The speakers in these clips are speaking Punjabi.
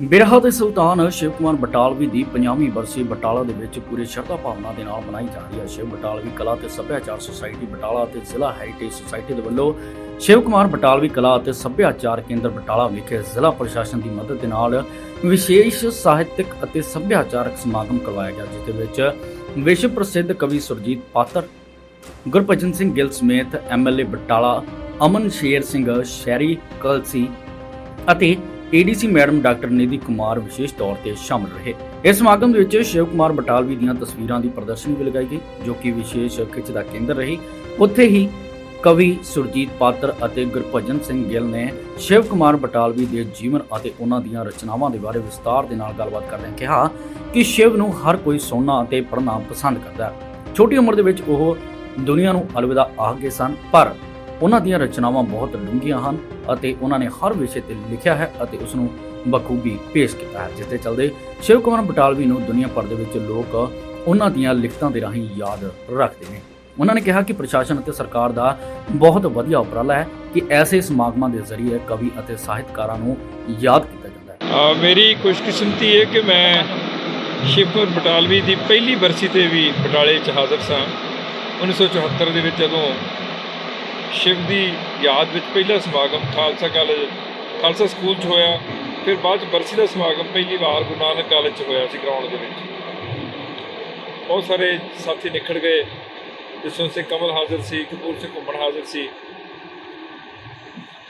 ਬਿਰਹਾ ਦੇ ਸੁਲਤਾਨ ਸ਼ਿਵ ਕੁਮਾਰ ਬਟਾਲਵੀ ਦੀ 50ਵੀਂ ਬਰਸੀ ਬਟਾਲਾ ਦੇ ਵਿੱਚ ਪੂਰੇ ਸ਼ਰਧਾ ਭਾਵਨਾ ਦੇ ਨਾਲ ਮਨਾਈ ਜਾ ਰਹੀ ਹੈ। ਸ਼ਿਵ ਬਟਾਲਵੀ ਕਲਾ ਤੇ ਸੱਭਿਆਚਾਰ ਸੁਸਾਇਟੀ ਬਟਾਲਾ ਅਤੇ ਜ਼ਿਲ੍ਹਾ ਹੈਰੀਟੇਜ ਸੁਸਾਇਟੀ ਦੇ ਵੱਲੋਂ ਸ਼ਿਵ ਕੁਮਾਰ ਬਟਾਲਵੀ ਕਲਾ ਅਤੇ ਸੱਭਿਆਚਾਰ ਕੇਂਦਰ ਬਟਾਲਾ ਵਿਖੇ ਜ਼ਿਲ੍ਹਾ ਪ੍ਰਸ਼ਾਸਨ ਦੀ ਮਦਦ ਦੇ ਨਾਲ ਵਿਸ਼ੇਸ਼ ਸਾਹਿਤਕ ਅਤੇ ਸੱਭਿਆਚਾਰਕ ਸਮਾਗਮ ਕਰਵਾਇਆ ਗਿਆ, ਜਿਸ ਦੇ ਵਿੱਚ ਵਿਸ਼ਵ ਪ੍ਰਸਿੱਧ ਕਵੀ ਸੁਰਜੀਤ ਪਾਤਰ, ਗੁਰਭਜਨ ਸਿੰਘ ਗਿੱਲ ਸਮੇਤ ਐਮਐਲਏ ਬਟਾਲਾ, ਅਮਨ ਸ਼ੇਰ ਸਿੰਘ ਸ਼ਹਿਰੀ, ਕਲਸੀ ਅਤੇ ADC madam doctor Nidhi Kumar ਵਿਸ਼ੇਸ਼ ਤੌਰ ਤੇ ਸ਼ਾਮਲ ਰਹੇ। ਇਸ ਸਮਾਗਮ ਦੇ ਵਿੱਚ ਸ਼ਿਵ ਕੁਮਾਰ ਬਟਾਲਵੀ ਦੀਆਂ ਤਸਵੀਰਾਂ ਦੀ ਪ੍ਰਦਰਸ਼ਨੀ ਵੀ ਲਗਾਈ ਗਈ, ਜੋ ਕਿ ਵਿਸ਼ੇਸ਼ ਖਿੱਚ ਦਾ ਕੇਂਦਰ ਰਹੀ। ਉੱਥੇ ਹੀ ਕਵੀ ਸੁਰਜੀਤ ਪਾਤਰ ਅਤੇ ਗੁਰਭਜਨ ਸਿੰਘ ਗਿੱਲ ਨੇ ਸ਼ਿਵ ਕੁਮਾਰ ਬਟਾਲਵੀ ਦੇ ਜੀਵਨ ਅਤੇ ਉਹਨਾਂ ਦੀਆਂ ਰਚਨਾਵਾਂ ਦੇ ਬਾਰੇ ਵਿਸਤਾਰ ਦੇ ਨਾਲ ਗੱਲਬਾਤ ਕਰਦਿਆਂ ਕਿਹਾ ਕਿ ਸ਼ਿਵ ਨੂੰ ਹਰ ਕੋਈ ਸੁਣਨਾ ਅਤੇ ਪੜ੍ਹਨਾ ਪਸੰਦ ਕਰਦਾ ਹੈ। ਛੋਟੀ ਉਮਰ ਦੇ ਵਿੱਚ ਉਹ ਦੁਨੀਆ ਨੂੰ ਅਲਵਿਦਾ ਆਖ ਗਏ ਸਨ, ਪਰ ਉਹਨਾਂ ਦੀਆਂ ਰਚਨਾਵਾਂ ਬਹੁਤ ਡੂੰਘੀਆਂ ਹਨ ਅਤੇ ਉਹਨਾਂ ਨੇ ਹਰ ਵਿਸ਼ੇ ਤੇ ਲਿਖਿਆ ਹੈ ਅਤੇ ਉਸ ਨੂੰ ਬਖੂਬੀ ਪੇਸ਼ ਕੀਤਾ ਹੈ, ਜਿਸ ਦੇ ਚਲਦੇ ਸ਼ਿਵ ਕੁਮਾਰ ਬਟਾਲਵੀ ਨੂੰ ਦੁਨੀਆ ਭਰ ਦੇ ਵਿੱਚ ਲੋਕ ਉਹਨਾਂ ਦੀਆਂ ਲਿਖਤਾਂ ਦੇ ਰਾਹੀਂ ਯਾਦ ਰੱਖਦੇ ਨੇ। ਉਹਨਾਂ ਨੇ ਕਿਹਾ ਕਿ ਪ੍ਰਸ਼ਾਸਨ ਅਤੇ ਸਰਕਾਰ ਦਾ ਬਹੁਤ ਵਧੀਆ ਉਪਰਾਲਾ ਹੈ ਕਿ ਐਸੇ ਸਮਾਗਮਾਂ ਦੇ ਜ਼ਰੀਏ ਕਵੀ ਅਤੇ ਸਾਹਿਤਕਾਰਾਂ ਨੂੰ ਯਾਦ ਕੀਤਾ ਜਾਂਦਾ ਹੈ। ਮੇਰੀ ਖੁਸ਼ਕਿਸਮਤੀ ਹੈ ਕਿ ਮੈਂ ਸ਼ਿਵਕੁਮਾਰ ਬਟਾਲਵੀ ਦੀ ਪਹਿਲੀ ਬਰਸੀ ਤੇ ਵੀ ਬਟਾਲੇ 'ਚ ਹਾਜ਼ਰ ਸਾਂ। 1974 ਦੇ ਵਿੱਚ ਜਦੋਂ ਸ਼ਿਵ ਦੀ ਯਾਦ ਵਿੱਚ ਪਹਿਲਾ ਸਮਾਗਮ ਖਾਲਸਾ ਕਾਲਜ, ਖਾਲਸਾ ਸਕੂਲ 'ਚ ਹੋਇਆ, ਫਿਰ ਬਾਅਦ 'ਚ ਬਰਸੀ ਦਾ ਸਮਾਗਮ ਪਹਿਲੀ ਵਾਰ ਗੁਰੂ ਨਾਨਕ ਕਾਲਜ 'ਚ ਹੋਇਆ ਸੀ ਗਰਾਊਂਡ ਦੇ ਵਿੱਚ। ਬਹੁਤ ਸਾਰੇ ਸਾਥੀ ਨਿਖੜ ਗਏ ਜਸਵੰਤ ਸਿੰਘ ਕਮਲ ਹਾਜ਼ਰ ਸੀ, ਕਪੂਰ ਸਿੰਘ ਘੁੰਮਣ ਹਾਜ਼ਰ ਸੀ।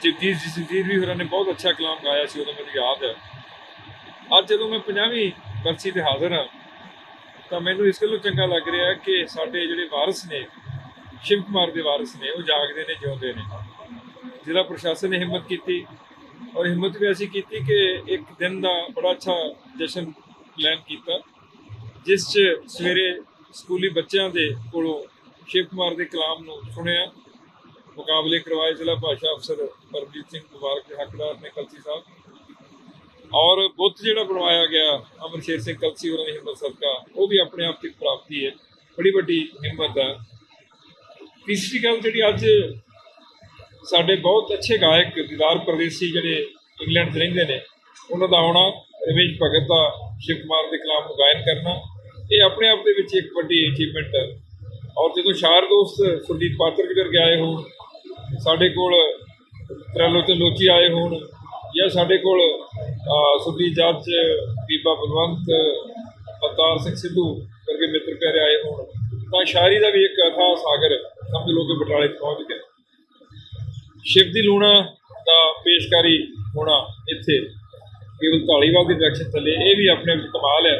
ਜਗਜੀਤ ਜੀ, ਸੁਖਜੀਤ ਵੀ ਹੋਰਾਂ ਨੇ ਬਹੁਤ ਅੱਛਾ ਕਲਾਮ ਗਾਇਆ ਸੀ ਉਦੋਂ ਮੈਨੂੰ ਯਾਦ ਹੈ। ਅੱਜ ਜਦੋਂ ਮੈਂ 50ਵੀਂ ਬਰਸੀ ਤੇ ਹਾਜ਼ਰ ਹਾਂ, ਤਾਂ ਮੈਨੂੰ ਇਸ ਗੱਲੋਂ ਚੰਗਾ ਲੱਗ ਰਿਹਾ ਕਿ ਸਾਡੇ ਜਿਹੜੇ ਵਾਰਸ ਨੇ ਸ਼ਿਵ ਕੁਮਾਰ ਦੇ ਵਾਰਿਸ ਨੇ, ਉਹ ਜਾਗਦੇ ਨੇ, ਜਿਉਂਦੇ ਨੇ। ਜ਼ਿਲ੍ਹਾ ਪ੍ਰਸ਼ਾਸਨ ਨੇ ਹਿੰਮਤ ਕੀਤੀ ਔਰ ਹਿੰਮਤ ਵੀ ਐਸੀ ਕੀਤੀ ਕਿ ਇੱਕ ਦਿਨ ਦਾ ਬੜਾ ਅੱਛਾ ਜਸ਼ਨ ਪਲਾਨ ਕੀਤਾ, ਜਿਸ 'ਚ ਸਵੇਰੇ ਸਕੂਲੀ ਬੱਚਿਆਂ ਦੇ ਕੋਲੋਂ ਸ਼ਿਵ ਕੁਮਾਰ ਦੇ ਕਲਾਮ ਨੂੰ ਸੁਣਿਆ। ਮੁਕਾਬਲੇ ਕਰਵਾਏ ਜ਼ਿਲ੍ਹਾ ਭਾਸ਼ਾ ਅਫਸਰ ਪਰਮਜੀਤ ਸਿੰਘ ਮੁਬਾਰਕ ਦੇ ਹੱਕਦਾਰ ਨੇ ਕਲਸੀ ਸਾਹਿਬ। ਔਰ ਬੁੱਤ ਜਿਹੜਾ ਬਣਵਾਇਆ ਗਿਆ, ਅਮਰਸ਼ੇਰ ਸਿੰਘ ਕਲਸੀ ਉਹਨਾਂ ਦੀ ਹਿੰਮਤ ਸਦਕਾ, ਉਹ ਵੀ ਆਪਣੇ ਆਪ 'ਚ ਪ੍ਰਾਪਤੀ ਹੈ। ਬੜੀ ਵੱਡੀ ਹਿੰਮਤ ਹੈ। ਤੀਸਰੀ ਗੱਲ ਜਿਹੜੀ ਅੱਜ ਸਾਡੇ ਬਹੁਤ ਅੱਛੇ ਗਾਇਕ ਦੀਦਾਰ ਪਰਦੇਸੀ ਜਿਹੜੇ ਇੰਗਲੈਂਡ 'ਚ ਰਹਿੰਦੇ ਨੇ ਉਹਨਾਂ ਦਾ ਆਉਣਾ ਰਮੇਸ਼ ਭਗਤ ਦਾ ਸ਼ਿਵ ਕੁਮਾਰ ਦੇ ਖਿਲਾਫ ਨੂੰ ਗਾਇਨ ਕਰਨਾ ਇਹ ਆਪਣੇ ਆਪ ਦੇ ਵਿੱਚ ਇੱਕ ਵੱਡੀ ਅਚੀਵਮੈਂਟ ਹੈ। ਔਰ ਜਦੋਂ ਸ਼ਾਰ ਦੋਸਤ ਸੁਰਜੀਤ ਪਾਤਰ ਜੀ ਵਰਗੇ ਆਏ ਹੋਣ ਸਾਡੇ ਕੋਲ ਤ੍ਰੈਲੋਚਨ ਲੋਚੀ ਆਏ ਹੋਣ ਜਾਂ ਸਾਡੇ ਕੋਲ ਅਹ, ਸੁਰਜੀਤ ਜੱਜ ਬੀਬਾ ਬਲਵੰਤ ਅਵਤਾਰ ਸਿੰਘ ਸਿੱਧੂ ਵਰਗੇ ਮਿੱਤਰ ਪਿਆਰੇ ਆਏ ਹੋਣ ਤਾਂ ਸ਼ਾਇਰੀ ਦਾ ਵੀ ਇੱਕ ਅਥਾਹ ਸਾਗਰ ਸਮਝ ਲਓ ਕਿ ਬਟਾਲੇ ਪਹੁੰਚ ਗਏ। ਸ਼ਿਵ ਦੀ ਲੂਣਾ ਦਾ ਪੇਸ਼ਕਾਰੀ ਹੋਣਾ ਇੱਥੇ ਕੇਵਲ ਢਾਲੀਵਾਲ ਦੀ ਡਾਇਰੈਕਸ਼ਨ ਥੱਲੇ, ਇਹ ਵੀ ਆਪਣੇ ਆਪ ਕਮਾਲ ਹੈ।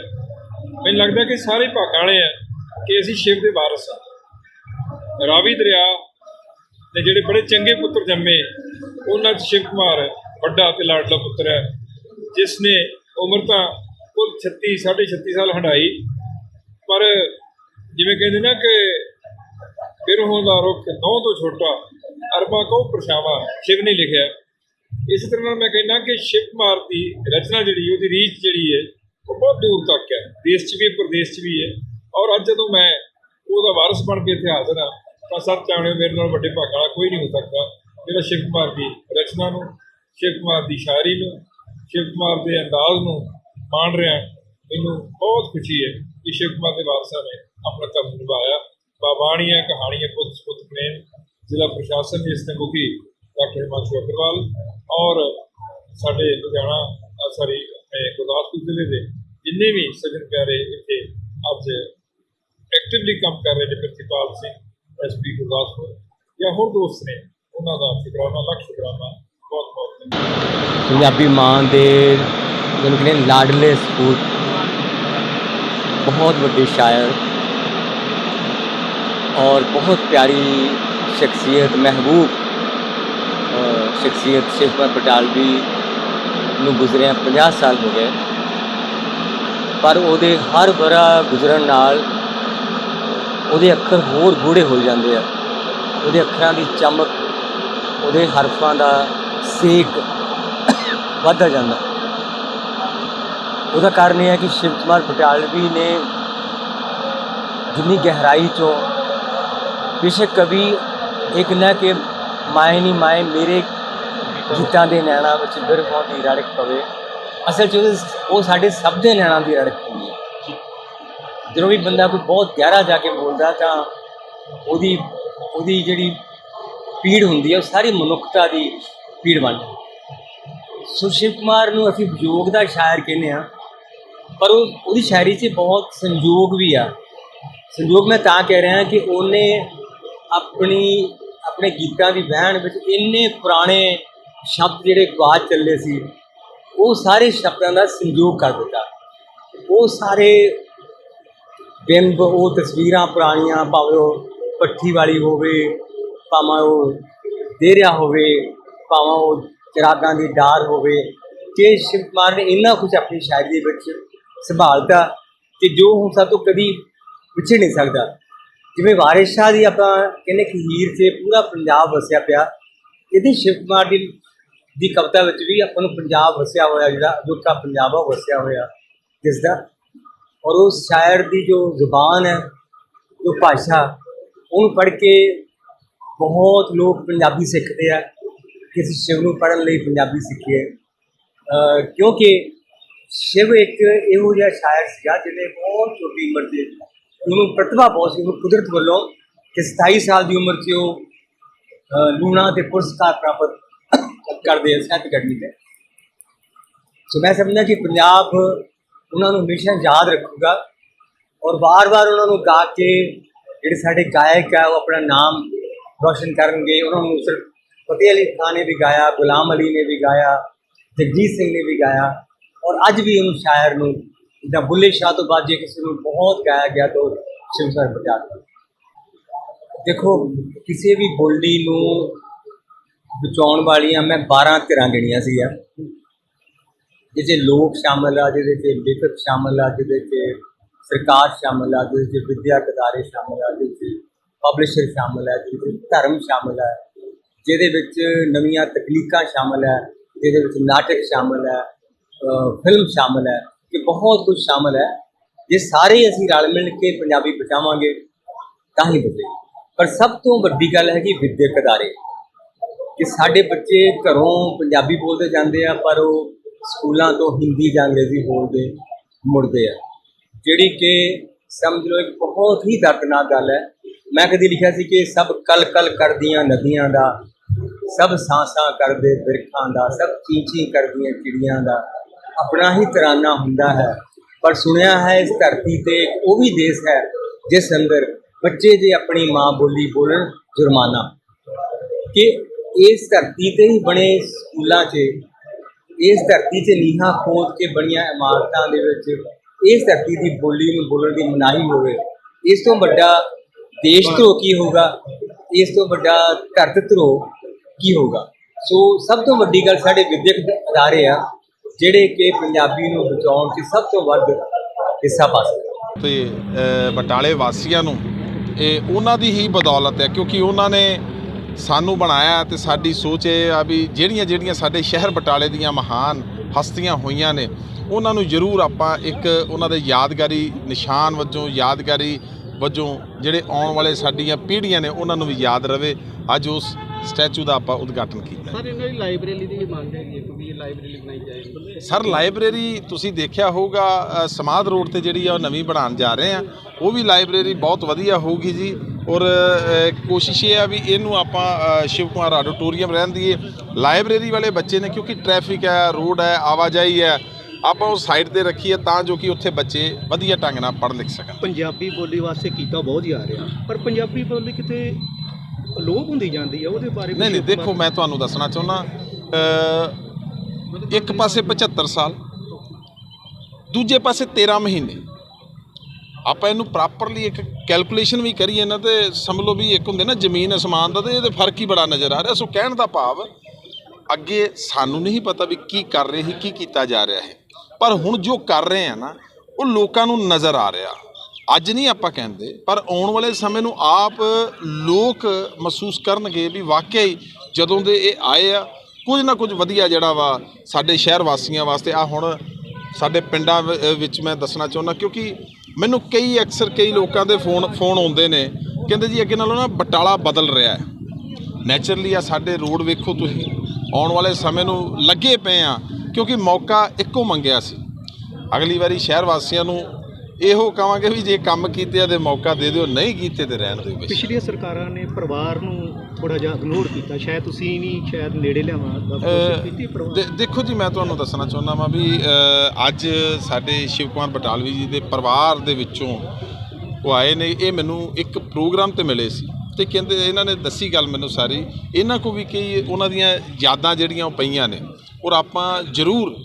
ਮੈਨੂੰ ਲੱਗਦਾ ਕਿ ਸਾਰੇ ਭਾਗਾਂ ਵਾਲੇ ਆ ਕਿ ਅਸੀਂ ਸ਼ਿਵ ਦੇ ਵਾਰਸ ਹਾਂ ਰਾਵੀ ਦਰਿਆ ਦੇ ਜਿਹੜੇ ਬੜੇ ਚੰਗੇ ਪੁੱਤਰ ਜੰਮੇ, ਉਹਨਾਂ 'ਚ ਸ਼ਿਵ ਕੁਮਾਰ ਵੱਡਾ ਤੇ ਲਾਡਲਾ ਪੁੱਤਰ ਹੈ, ਜਿਸ ਨੇ ਉਮਰ ਤਾਂ ਕੁੱਲ 36 36 ਸਾਲ ਹੰਡਾਈ ਪਰ ਜਿਵੇਂ ਕਹਿੰਦੇ ਨਾ ਕਿ ਫਿਰ ਦਾ ਰੁੱਖ ਨੌ ਤੋਂ ਛੋਟਾ, ਅਰਬਾ ਕੋ ਪਰਛਾਵਾਂ, ਸ਼ਿਵ ਨੇ ਲਿਖਿਆ। ਇਸ ਤਰ੍ਹਾਂ ਨਾਲ ਮੈਂ ਕਹਿੰਦਾ ਕਿ ਸ਼ਿਵ ਕੁਮਾਰ ਦੀ ਰਚਨਾ ਜਿਹੜੀ, ਉਹਦੀ ਰੀਚ ਜਿਹੜੀ ਹੈ, ਉਹ ਬਹੁਤ ਦੂਰ ਤੱਕ ਹੈ। ਦੇਸ਼ 'ਚ ਵੀ ਪ੍ਰਦੇਸ਼ 'ਚ ਵੀ ਹੈ। ਔਰ ਅੱਜ ਜਦੋਂ ਮੈਂ ਉਹਦਾ ਵਾਰਸ ਬਣ ਕੇ ਇੱਥੇ ਹਾਜ਼ਰ ਹਾਂ, ਤਾਂ ਸਭ ਜਾਣਿਓ ਮੇਰੇ ਨਾਲ ਵੱਡੇ ਭਾਗਾਂ ਵਾਲਾ ਕੋਈ ਨਹੀਂ ਹੋ ਸਕਦਾ, ਜਿਹੜਾ ਸ਼ਿਵ ਕੁਮਾਰ ਦੀ ਰਚਨਾ ਨੂੰ, ਸ਼ਿਵ ਕੁਮਾਰ ਦੀ ਸ਼ਾਇਰੀ ਨੂੰ, ਸ਼ਿਵ ਕੁਮਾਰ ਦੇ ਅੰਦਾਜ਼ ਨੂੰ ਮਾਣ ਰਿਹਾ, ਮੈਨੂੰ ਬਹੁਤ ਖੁਸ਼ੀ ਹੈ ਕਿ ਸ਼ਿਵ ਕੁਮਾਰ ਦੇ ਵਾਰਸਾਂ ਨੇ ਆਪਣਾ ਕੰਮ ਨਿਭਾਇਆ। ਬਾਬਾਣੀਆਂ ਕਹਾਣੀਆਂ ਪੁੱਤ ਪੁੱਤ ਪ੍ਰੇਮ ਜ਼ਿਲ੍ਹਾ ਪ੍ਰਸ਼ਾਸਨ ਦੇ ਇਸ ਦੇ ਮੁਖੀ ਡਾਕਟਰ ਹਿਮਾਂਸ਼ੂ ਅਗਰਵਾਲ ਔਰ ਸਾਡੇ ਲੁਧਿਆਣਾ ਸਾਰੀ ਗੁਰਦਾਸਪੁਰ ਜ਼ਿਲ੍ਹੇ ਦੇ ਜਿੰਨੇ ਵੀ ਸੱਜਣ ਪਿਆਰੇ ਇੱਥੇ ਅੱਜ ਐਕਟਿਵਲੀ ਕੰਮ ਕਰ ਰਹੇ ਨੇ ਪ੍ਰਿੰਸੀਪਲ ਸਿੰਘ ਐਸਪੀ ਗੁਰਦਾਸਪੁਰ, ਜਾਂ ਹੋਰ ਦੋਸਤ ਨੇ, ਉਹਨਾਂ ਦਾ ਸ਼ੁਕਰਾਨਾ, ਲੱਖ ਸ਼ੁਕਰਾਨਾ, ਬਹੁਤ ਬਹੁਤ ਧੰਨਵਾਦ। ਪੰਜਾਬੀ ਮਾਂ ਦੇ ਜਿਹਨੂੰ ਕਹਿੰਦੇ ਲਾਡਲੇ ਸਪੂਤ ਬਹੁਤ ਵੱਡੇ ਸ਼ਾਇਰ ਔਰ ਬਹੁਤ ਪਿਆਰੀ ਸ਼ਖਸੀਅਤ ਮਹਿਬੂਬ ਸ਼ਖਸੀਅਤ ਸ਼ਖਸੀਅਤ ਸ਼ੇਖਪੁਰ ਬਟਾਲਵੀ ਨੂੰ ਗੁਜ਼ਰਿਆ 50 ਸਾਲ ਹੋ ਗਏ ਪਰ ਉਹਦੇ ਹਰ ਬਰਾ ਗੁਜ਼ਰਨ ਨਾਲ ਉਹਦੇ ਅੱਖਰ ਹੋਰ ਗੂੜੇ ਹੋ ਜਾਂਦੇ ਆ ਉਹਦੇ ਅੱਖਰਾਂ ਦੀ ਚਮਕ ਉਹਦੇ ਹਰਫਾਂ ਦਾ ਸੇਕ ਵੱਧਦਾ ਜਾਂਦਾ ਉਹਦਾ ਕਾਰਨ ਇਹ ਹੈ ਕਿ ਸ਼ਿਵ ਕੁਮਾਰ ਬਟਾਲਵੀ ਨੇ ਜਿੰਨੀ ਗਹਿਰਾਈ ਚੋਂ ਬੇਸ਼ੱਕ ਕਵੀ ਇਹ ਕਹਿੰਦਾ ਕਿ ਮਾਏ ਨਹੀਂ ਮਾਏ, ਮੇਰੇ ਗੀਤਾਂ ਦੇ ਨੈਣਾ ਵਿੱਚ ਬਿਰਹੋਂ ਦੀ ਰੜਕ ਪਵੇ। ਅਸਲ 'ਚ ਉਹ- ਸਾਡੇ ਸਭ ਦੇ ਨੈਣਾਂ ਦੀ ਰੜਕ ਹੁੰਦੀ ਹੈ। ਜਦੋਂ ਵੀ ਬੰਦਾ ਕੋਈ ਬਹੁਤ ਗਹਿਰਾ ਜਾ ਕੇ ਬੋਲਦਾ ਤਾਂ ਉਹਦੀ ਉਹਦੀ ਜਿਹੜੀ ਪੀੜ ਹੁੰਦੀ ਹੈ, ਉਹ ਸਾਰੀ ਮਨੁੱਖਤਾ ਦੀ ਪੀੜ ਬਣ ਜਾਂਦੀ ਸੋ ਸ਼ਿਵ ਕੁਮਾਰ ਨੂੰ ਅਸੀਂ ਵਿਯੋਗ ਦਾ ਸ਼ਾਇਰ ਕਹਿੰਦੇ ਆ ਪਰ ਉਹ, ਉਹਦੀ ਸ਼ਾਇਰੀ 'ਚ ਬਹੁਤ ਸੰਯੋਗ ਵੀ ਆ। ਸੰਯੋਗ ਮੈਂ ਤਾਂ ਕਹਿ ਰਿਹਾ ਕਿ ਉਹਨੇ ਆਪਣੀ, ਆਪਣੇ ਗੀਤਾਂ ਦੀ ਵਹਿਣ ਵਿੱਚ ਇੰਨੇ ਪੁਰਾਣੇ ਸ਼ਬਦ ਜਿਹੜੇ ਗਵਾਚ ਚੱਲੇ ਸੀ, ਉਹ ਸਾਰੇ ਸ਼ਬਦਾਂ ਦਾ ਸੰਯੋਗ ਕਰ ਦਿੱਤਾ। ਉਹ ਸਾਰੇ ਬਿੰਬ, ਉਹ ਤਸਵੀਰਾਂ ਪੁਰਾਣੀਆਂ, ਭਾਵੇਂ ਉਹ ਪੱਠੀ ਵਾਲੀ ਹੋਵੇ, ਭਾਵੇਂ ਉਹ ਦੇਰਿਆ ਹੋਵੇ, ਭਾਵੇਂ ਉਹ ਚਿਰਾਗਾਂ ਦੀ ਡਾਰ ਹੋਵੇ, ਕਿ ਸ਼ਿਵ ਕੁਮਾਰ ਨੇ ਇੰਨਾ ਕੁਝ ਆਪਣੀ ਸ਼ਾਇਰੀ ਦੇ ਵਿੱਚ ਸੰਭਾਲਤਾ ਕਿ ਜੋ ਹੁਣ ਸਾਡੇ ਤੋਂ ਕਦੀ ਵਿਛੜ ਨਹੀਂ ਸਕਦਾ। ਜਿਵੇਂ ਵਾਰਿਸ ਸ਼ਾਹ ਦੀ ਆਪਾਂ ਕਹਿੰਦੇ ਕਿ ਹੀਰ 'ਤੇ ਪੂਰਾ ਪੰਜਾਬ ਵਸਿਆ ਪਿਆ, ਇਹਦੀ ਸ਼ਿਵ ਕੁਮਾਰ ਦੀ ਦੀ ਕਵਿਤਾ ਵਿੱਚ ਵੀ ਆਪਾਂ ਨੂੰ ਪੰਜਾਬ ਵਸਿਆ ਹੋਇਆ, ਜਿਹੜਾ ਅਜੋਕਾ ਪੰਜਾਬ ਆ ਵਸਿਆ ਹੋਇਆ ਜਿਸ ਦਾ ਔਰ ਉਸ ਸ਼ਾਇਰ ਦੀ ਜੋ ਜ਼ੁਬਾਨ ਹੈ, ਜੋ ਭਾਸ਼ਾ, ਉਹਨੂੰ ਪੜ੍ਹ ਕੇ ਬਹੁਤ ਲੋਕ ਪੰਜਾਬੀ ਸਿੱਖਦੇ ਆ ਕਿਸੇ ਸ਼ਿਵ ਨੂੰ ਪੜ੍ਹਨ ਲਈ ਪੰਜਾਬੀ ਸਿੱਖੀਏ। ਅਹ ਕਿਉਂਕਿ ਸ਼ਿਵ ਇੱਕ ਇਹੋ ਜਿਹਾ ਸ਼ਾਇਰ ਸੀਗਾ, ਜਿਹਨੇ ਬਹੁਤ ਛੋਟੀ ਉਮਰ 'ਚ ਉਹਨੂੰ ਪ੍ਰਤਿਭਾ ਬਹੁਤ ਸੀ, ਉਹਨੂੰ ਕੁਦਰਤ ਵੱਲੋਂ ਕਿ 27 ਸਾਲ ਦੀ ਉਮਰ 'ਚ ਉਹ ਲੂਣਾ ਤੇ ਪੁਰਸਕਾਰ ਪ੍ਰਾਪਤ ਕਰਦੇ ਆ ਸਾਹਿਤ ਅਕੈਡਮੀ ਤੇ। ਸੋ ਮੈਂ ਸਮਝਦਾ ਕਿ ਪੰਜਾਬ ਉਹਨਾਂ ਨੂੰ ਹਮੇਸ਼ਾ ਯਾਦ ਰੱਖੂਗਾ ਔਰ ਵਾਰ-ਵਾਰ ਉਹਨਾਂ ਨੂੰ ਗਾ ਕੇ ਜਿਹੜੇ ਸਾਡੇ ਗਾਇਕ ਆ, ਉਹ ਆਪਣਾ ਨਾਮ ਰੋਸ਼ਨ ਕਰਨਗੇ। ਉਹਨਾਂ ਨੂੰ ਸਿਰਫ ਫਤਿਹ ਅਲੀ ਖਾਨ ਨੇ ਵੀ ਗਾਇਆ, ਗੁਲਾਮ ਅਲੀ ਨੇ ਵੀ ਗਾਇਆ, ਜਗਜੀਤ ਸਿੰਘ ਨੇ ਵੀ ਗਾਇਆ ਔਰ ਅੱਜ ਵੀ ਉਹਨੂੰ ਸ਼ਾਇਰ ਨੂੰ ਜਿੱਦਾਂ ਬੁੱਲੇ ਸ਼ਾਹ ਤੋਂ ਬਾਅਦ ਜੇ ਕਿਸੇ ਨੂੰ ਬਹੁਤ ਗਾਇਆ ਗਿਆ ਤਾਂ ਸ਼ਿਵ ਸਰ ਬਜਾਜ ਦੇਖੋ, ਕਿਸੇ ਵੀ ਬੋਲੀ ਨੂੰ ਬਚਾਉਣ ਵਾਲੀਆਂ ਮੈਂ 12 ਧਿਰਾਂ ਗਿਣੀਆਂ ਸੀਗੀਆਂ। ਜਿਹਦੇ ਲੋਕ ਸ਼ਾਮਲ ਆ, ਜਿਹਦੇ 'ਚ ਲੇਖਕ ਸ਼ਾਮਲ ਆ, ਜਿਹਦੇ 'ਚ ਸਰਕਾਰ ਸ਼ਾਮਲ ਆ, ਜਿਹਦੇ 'ਚ ਵਿਦਿਅਕ ਅਦਾਰੇ ਸ਼ਾਮਲ ਆ, ਜਿਹਦੇ 'ਚ ਪਬਲਿਸ਼ਰ ਸ਼ਾਮਲ ਹੈ ਜਿਹਦੇ 'ਚ ਧਰਮ ਸ਼ਾਮਲ ਹੈ ਜਿਹਦੇ ਵਿੱਚ ਨਵੀਆਂ ਤਕਨੀਕਾਂ ਸ਼ਾਮਲ ਹੈ ਜਿਹਦੇ ਵਿੱਚ ਨਾਟਕ ਸ਼ਾਮਲ ਹੈ ਫਿਲਮ ਸ਼ਾਮਲ ਹੈ ਕਿ ਬਹੁਤ ਕੁਝ ਸ਼ਾਮਲ ਹੈ। ਜੇ ਸਾਰੇ ਅਸੀਂ ਰਲ ਮਿਲ ਕੇ ਪੰਜਾਬੀ ਬਚਾਵਾਂਗੇ ਤਾਂ ਹੀ ਬਚੇਗੀ। ਪਰ ਸਭ ਤੋਂ ਵੱਡੀ ਗੱਲ ਹੈ ਕਿ ਵਿਦਿਅਕ ਅਦਾਰੇ। ਕਿ ਸਾਡੇ ਬੱਚੇ ਘਰੋਂ ਪੰਜਾਬੀ ਬੋਲਦੇ ਜਾਂਦੇ ਆ, ਪਰ ਉਹ ਸਕੂਲਾਂ ਤੋਂ ਹਿੰਦੀ ਜਾਂ ਅੰਗਰੇਜ਼ੀ ਬੋਲਦੇ, ਮੁੜਦੇ ਆ। ਜਿਹੜੀ ਕਿ ਸਮਝ ਲਓ, ਇੱਕ ਬਹੁਤ ਹੀ ਦਰਦਨਾਕ ਗੱਲ ਹੈ। ਮੈਂ ਕਦੀ ਲਿਖਿਆ ਸੀ ਕਿ ਸਭ ਕਲ ਕਲ ਕਰਦੀਆਂ ਨਦੀਆਂ ਦਾ, ਸਭ ਸਾਂਸਾਂ ਕਰਦੇ ਬਿਰਖਾਂ ਦਾ, ਸਭ ਚੀਂ-ਚੀਂ ਕਰਦੀਆਂ ਚਿੜੀਆਂ ਦਾ। ਆਪਣਾ ਹੀ ਤਰਾਨਾ ਹੁੰਦਾ ਹੈ। ਪਰ ਸੁਣਿਆ ਹੈ ਇਸ ਧਰਤੀ ਤੇ ਇੱਕ ਉਹ ਵੀ ਦੇਸ਼ ਹੈ, ਜਿਸ ਅੰਦਰ ਬੱਚੇ ਜੇ ਆਪਣੀ ਮਾਂ ਬੋਲੀ ਬੋਲਣ ਜੁਰਮਾਨਾ। ਕਿ ਇਸ ਧਰਤੀ ਤੇ ਹੀ ਬਣੇ ਸਕੂਲਾਂ 'ਚ, ਇਸ ਧਰਤੀ 'ਚ ਨੀਹਾਂ ਖੋਦ ਕੇ ਬਣੀਆਂ ਇਮਾਰਤਾਂ ਦੇ ਵਿੱਚ ਇਸ ਧਰਤੀ ਦੀ ਬੋਲੀ ਨੂੰ ਬੋਲਣ ਦੀ ਮਨਾਹੀ ਹੋਵੇ। ਇਸ ਤੋਂ ਵੱਡਾ ਦੇਸ਼ ਧਰੋ ਕੀ ਹੋਊਗਾ? ਇਸ ਤੋਂ ਵੱਡਾ ਧਰਤ ਧਰੋ ਕੀ ਹੋਊਗਾ? ਸੋ ਸਭ ਤੋਂ ਵੱਡੀ ਗੱਲ ਸਾਡੇ ਵਿਦਿਅਕ ਅਦਾਰੇ ਆ। ਜਿਹੜੇ ਕਿ ਪੰਜਾਬੀ ਨੂੰ ਬਚਾਉਣ 'ਚ ਸਭ ਤੋਂ ਵੱਧ ਹਿੱਸਾ ਪਾ ਸਕਦੇ ਤੇ ਬਟਾਲੇ ਵਾਸੀਆਂ ਨੂੰ ਇਹ ਉਹਨਾਂ ਦੀ ਹੀ ਬਦੌਲਤ ਹੈ, ਕਿਉਂਕਿ ਉਹਨਾਂ ਨੇ ਸਾਨੂੰ ਬਣਾਇਆ ਤੇ ਸਾਡੀ ਸੋਚ ਇਹ ਆ ਵੀ ਜਿਹੜੀਆਂ ਜਿਹੜੀਆਂ ਸਾਡੇ ਸ਼ਹਿਰ ਬਟਾਲੇ ਦੀਆਂ ਮਹਾਨ ਹਸਤੀਆਂ ਹੋਈਆਂ ਨੇ, ਉਹਨਾਂ ਨੂੰ ਜ਼ਰੂਰ ਆਪਾਂ ਇੱਕ ਉਹਨਾਂ ਦੇ ਯਾਦਗਾਰੀ, ਨਿਸ਼ਾਨ ਵਜੋਂ, ਯਾਦਗਾਰੀ ਵਜੋਂ ਜਿਹੜੇ ਆਉਣ ਵਾਲੇ ਸਾਡੀਆਂ ਪੀੜ੍ਹੀਆਂ ਨੇ, ਉਹਨਾਂ ਨੂੰ ਵੀ ਯਾਦ ਰਵੇ। ਅੱਜ ਉਸ ਸਟੈਚੂ ਦਾ ਆਪਾਂ ਉਦਘਾਟਨ ਕੀਤਾ ਸਰ ਇਹਨਾਂ ਦੀ ਲਾਇਬ੍ਰੇਰੀ ਦੀ ਵੀ ਮੰਗ ਹੈਗੀ ਹੈ ਕਿ ਇਹ ਲਾਇਬ੍ਰੇਰੀ ਬਣਾਈ ਜਾਏ। ਸਰ ਲਾਇਬ੍ਰੇਰੀ ਤੁਸੀਂ ਦੇਖਿਆ ਹੋਊਗਾ ਅ, ਸਮਾਧ ਰੋਡ ਤੇ ਜਿਹੜੀ ਆ ਉਹ ਨਵੀਂ ਬਣਾਉਣ ਜਾ ਰਹੇ ਆ। ਉਹ ਵੀ ਲਾਇਬ੍ਰੇਰੀ ਬਹੁਤ ਵਧੀਆ ਹੋਊਗੀ ਜੀ। ਔਰ ਕੋਸ਼ਿਸ਼ ਇਹ ਆ ਵੀ ਇਹਨੂੰ ਆਪਾਂ ਸ਼ਿਵ ਕੁਮਾਰ ਆਡੀਟੋਰੀਅਮ ਰਹਿਣ ਦੀਏ ਲਾਇਬ੍ਰੇਰੀ ਵਾਲੇ ਬੱਚੇ ਨੇ ਕਿਉਂਕਿ ਟ੍ਰੈਫਿਕ ਹੈ ਰੋਡ ਹੈ ਆਵਾਜਾਈ ਹੈ ਆਪਾਂ ਉਹ ਸਾਈਡ ਤੇ ਰੱਖੀਏ ਤਾਂ ਜੋ ਕਿ ਉੱਥੇ ਬੱਚੇ ਵਧੀਆ ਢੰਗ ਨਾਲ ਪੜ੍ਹ ਲਿਖ ਸਕਣ। ਪੰਜਾਬੀ ਬੋਲੀ ਵਾਸਤੇ ਕੀਤਾ ਬਹੁਤ ਜਾ ਰਿਹਾ। ਪਰ ਪੰਜਾਬੀ ਬੋਲੀ ਕਿਤੇ ਲੋਪ ਹੁੰਦੀ ਜਾਂਦੀ ਹੈ ਉਹਦੇ ਬਾਰੇ ਨਹੀਂ ਨਹੀਂ ਦੇਖੋ ਮੈਂ ਤੁਹਾਨੂੰ ਦੱਸਣਾ ਚਾਹੁੰਦਾ ਇੱਕ ਪਾਸੇ 75 ਸਾਲ ਦੂਜੇ ਪਾਸੇ 13 ਮਹੀਨੇ। ਆਪਾਂ ਇਹਨੂੰ ਪ੍ਰੋਪਰਲੀ ਇੱਕ ਕੈਲਕੂਲੇਸ਼ਨ ਵੀ ਕਰੀਏ ਨਾ ਤੇ ਸਮਝ ਲਓ ਵੀ ਇੱਕ ਹੁੰਦੇ ਨਾ ਜ਼ਮੀਨ ਅਸਮਾਨ ਦਾ ਤੇ ਇਹਦੇ ਫ਼ਰਕ ਹੀ ਬੜਾ ਨਜ਼ਰ ਆ ਰਿਹਾ। ਸੋ ਕਹਿਣ ਦਾ ਭਾਵ ਅੱਗੇ ਸਾਨੂੰ ਨਹੀਂ ਪਤਾ ਵੀ ਕੀ ਕਰ ਰਹੇ ਸੀ ਕੀ ਕੀਤਾ ਜਾ ਰਿਹਾ ਹੈ। ਪਰ ਹੁਣ ਜੋ ਕਰ ਰਹੇ ਆ ਨਾ ਉਹ ਲੋਕਾਂ ਨੂੰ ਨਜ਼ਰ ਆ ਰਿਹਾ। ਅੱਜ ਨਹੀਂ ਆਪਾਂ ਕਹਿੰਦੇ, ਪਰ ਆਉਣ ਵਾਲੇ ਸਮੇਂ ਨੂੰ ਆਪ ਲੋਕ ਮਹਿਸੂਸ ਕਰਨਗੇ ਵੀ ਵਾਕਿਆ ਹੀ ਜਦੋਂ ਦੇ ਇਹ ਆਏ ਆ, ਕੁਝ ਨਾ ਕੁਝ ਵਧੀਆ ਜਿਹੜਾ ਵਾ ਸਾਡੇ ਸ਼ਹਿਰ ਵਾਸੀਆਂ ਵਾਸਤੇ ਆ ਹੁਣ ਸਾਡੇ ਪਿੰਡਾਂ ਵ- ਵਿੱਚ ਮੈਂ ਦੱਸਣਾ ਚਾਹੁੰਦਾ, ਕਿਉਂਕਿ ਮੈਨੂੰ ਕਈ ਅਕਸਰ ਕਈ ਲੋਕਾਂ ਦੇ ਫੋਨ ਫੋਨ ਆਉਂਦੇ ਨੇ, ਕਹਿੰਦੇ ਜੀ ਅੱਗੇ ਨਾਲੋਂ ਨਾ ਬਟਾਲਾ ਬਦਲ ਰਿਹਾ ਹੈ। ਨੈਚੁਰਲੀ ਆ, ਸਾਡੇ ਰੋਡ ਵੇਖੋ ਤੁਸੀਂ, ਆਉਣ ਵਾਲੇ ਸਮੇਂ ਨੂੰ ਲੱਗੇ ਪਏ ਆ, ਕਿਉਂਕਿ ਮੌਕਾ ਇੱਕੋ ਮੰਗਿਆ ਸੀ। ਅਗਲੀ ਵਾਰੀ ਸ਼ਹਿਰ ਵਾਸੀਆਂ ਨੂੰ ਇਹੋ ਕਹਾਂਗੇ ਵੀ ਜੇ ਕੰਮ ਕੀਤੇ ਆ ਤੇ ਮੌਕਾ ਦੇ ਦਿਓ ਨਹੀਂ ਕੀਤੇ ਤੇ ਰਹਿਣ ਦਿਓ। ਪਿਛਲੀਆਂ ਸਰਕਾਰਾਂ ਨੇ ਪਰਿਵਾਰ ਨੂੰ ਥੋੜਾ ਜਿਹਾ ਇਗਨੋਰ ਕੀਤਾ। ਸ਼ਾਇਦ ਤੁਸੀਂ ਨਹੀਂ ਸ਼ਾਇਦ ਨੇੜੇ ਲਿਆਵਾਂ ਦਾ ਅਹ, ਕੋਸ਼ਿਸ਼ ਕੀਤੀ ਪਰਿਵਾਰ? ਦੇ- ਦੇਖੋ ਜੀ ਮੈਂ ਤੁਹਾਨੂੰ ਦੱਸਣਾ ਚਾਹੁੰਦਾ ਵਾਂ ਵੀ ਅੱਜ ਸਾਡੇ ਸ਼ਿਵ ਕੁਮਾਰ ਬਟਾਲਵੀ ਜੀ ਦੇ ਪਰਿਵਾਰ ਦੇ ਵਿੱਚੋਂ ਉਹ ਆਏ ਨੇ। ਇਹ ਮੈਨੂੰ ਇੱਕ ਪ੍ਰੋਗਰਾਮ ਤੇ ਮਿਲੇ ਸੀ ਤੇ ਕਹਿੰਦੇ ਇਹਨਾਂ ਨੇ ਦੱਸੀ ਗੱਲ ਮੈਨੂੰ ਸਾਰੀ। ਇਹਨਾਂ ਕੋ ਵੀ ਕਈ ਉਹਨਾਂ ਦੀਆਂ ਯਾਦਾਂ ਜਿਹੜੀਆਂ ਉਹ ਪਈਆਂ ਨੇ। ਔਰ ਆਪਾਂ ਜ਼ਰੂਰ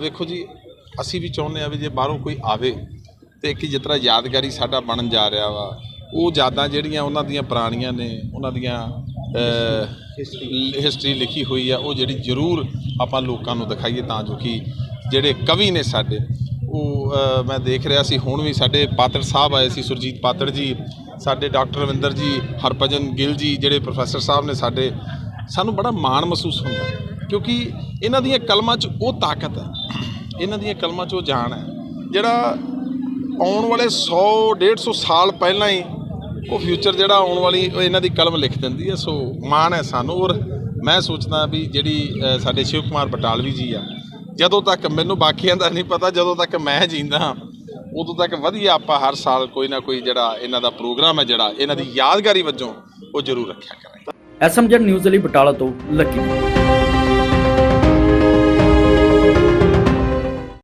ਵੇਖੋ ਜੀ ਅਸੀਂ ਵੀ ਚਾਹੁੰਦੇ ਆ ਵੀ ਜੇ ਬਾਹਰੋਂ ਕੋਈ ਆਵੇ ਤੇ ਇੱਕ ਜਿਸ ਤਰ੍ਹਾਂ ਯਾਦਗਾਰੀ ਸਾਡਾ ਬਣਨ ਜਾ ਰਿਹਾ ਵਾ, ਉਹ ਯਾਦਾਂ ਜਿਹੜੀਆਂ ਉਹਨਾਂ ਦੀਆਂ ਪੁਰਾਣੀਆਂ ਨੇ, ਉਹਨਾਂ ਦੀਆਂ ਹਿਸਟਰੀ ਲਿਖੀ ਹੋਈ ਆ, ਉਹ ਜਿਹੜੀ ਜ਼ਰੂਰ ਆਪਾਂ ਲੋਕਾਂ ਨੂੰ ਦਿਖਾਈਏ ਤਾਂ ਜੋ ਕਿ ਜਿਹੜੇ ਕਵੀ ਨੇ ਸਾਡੇ, ਉਹ ਮੈਂ ਦੇਖ ਰਿਹਾ ਸੀ, ਹੁਣ ਵੀ ਸਾਡੇ ਪਾਤੜ ਸਾਹਿਬ ਆਏ ਸੀ, ਸੁਰਜੀਤ ਪਾਤੜ ਜੀ, ਸਾਡੇ ਡਾਕਟਰ ਰਵਿੰਦਰ ਜੀ, ਹਰਭਜਨ ਗਿੱਲ ਜੀ, ਜਿਹੜੇ ਪ੍ਰੋਫੈਸਰ ਸਾਹਿਬ ਨੇ ਸਾਡੇ, ਸਾਨੂੰ ਬੜਾ ਮਾਣ ਮਹਿਸੂਸ ਹੁੰਦਾ ਕਿਉਂਕਿ ਇਹਨਾਂ ਦੀਆਂ ਕਲਮਾਂ 'ਚ ਉਹ ਤਾਕਤ ਹੈ, ਇਹਨਾਂ ਦੀਆਂ ਕਲਮਾਂ 'ਚ ਉਹ ਜਾਨ ਹੈ, ਜਿਹੜਾ ਆਉਣ ਵਾਲੇ 100 150 ਸਾਲ ਪਹਿਲਾਂ ਹੀ ਉਹ ਫਿਊਚਰ ਜਿਹੜਾ ਆਉਣ ਵਾਲੀ ਇਹਨਾਂ ਦੀ ਕਲਮ ਲਿਖ ਦਿੰਦੀ ਹੈ। ਸੋ ਮਾਣ ਹੈ ਸਾਨੂੰ। ਔਰ ਮੈਂ ਸੋਚਦਾ ਵੀ ਜਿਹੜੀ ਸਾਡੇ ਸ਼ਿਵ ਕੁਮਾਰ ਬਟਾਲਵੀ ਜੀ ਆ, ਜਦੋਂ ਤੱਕ ਮੈਨੂੰ ਬਾਕੀਆਂ ਦਾ ਨਹੀਂ ਪਤਾ, ਜਦੋਂ ਤੱਕ ਮੈਂ ਜਿੰਦਾ ਹਾਂ, ਉਦੋਂ ਤੱਕ ਵਧੀਆ ਆਪਾਂ ਹਰ ਸਾਲ ਕੋਈ ਨਾ ਕੋਈ ਜਿਹੜਾ ਇਹਨਾਂ ਦਾ ਪ੍ਰੋਗਰਾਮ ਹੈ, ਜਿਹੜਾ ਇਹਨਾਂ ਦੀ ਯਾਦਗਾਰੀ ਵਜੋਂ ਉਹ ਜ਼ਰੂਰ ਰੱਖਿਆ ਕਰਾਂਗੇ। ਐਸਐਮਜੈਡ ਨਿਊਜ਼ ਲਈ ਬਟਾਲਾ ਤੋਂ ਲੱਕੀ।